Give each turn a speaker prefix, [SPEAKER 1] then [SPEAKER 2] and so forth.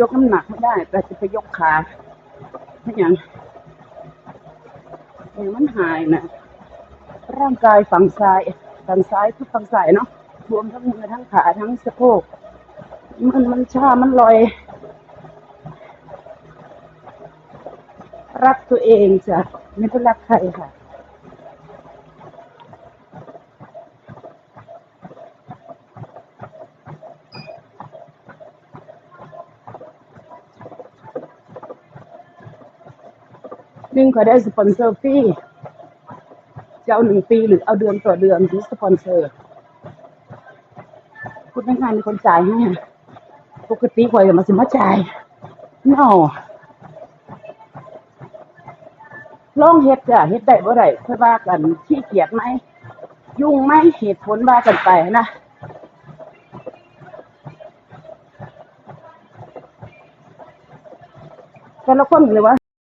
[SPEAKER 1] ยกน้ำหนักไม่ได้ แต่จะไปยกขาไม่อย่างอย่างมันหายนะร่างกายฝั่งซ้ายฝั่งซ้ายทุกฝั่งซ้ายเนาะรวมทั้งมือทั้งขาทั้งสะโพกมันมันชามันลอย รักตัวเองจ้ะไม่ได้รักใครค่ะ หนึ่งขอได้สปอนเซอร์ฟรีจะเอาหนึ่งปีหรือเอาเดือนต่อเดือนที่สปอนเซอร์พูดง่ายๆมีคนจ่ายให้ปกติข่อยมาสิมาจ่าย no ลองเฮ็ดจ้ะเฮ็ดได้บ่ได้ค่อยว่ากันขี้เกียจไหม ยุ่งไหมเหตุผลว่ากันไปนะแต่ละคนเลยว่า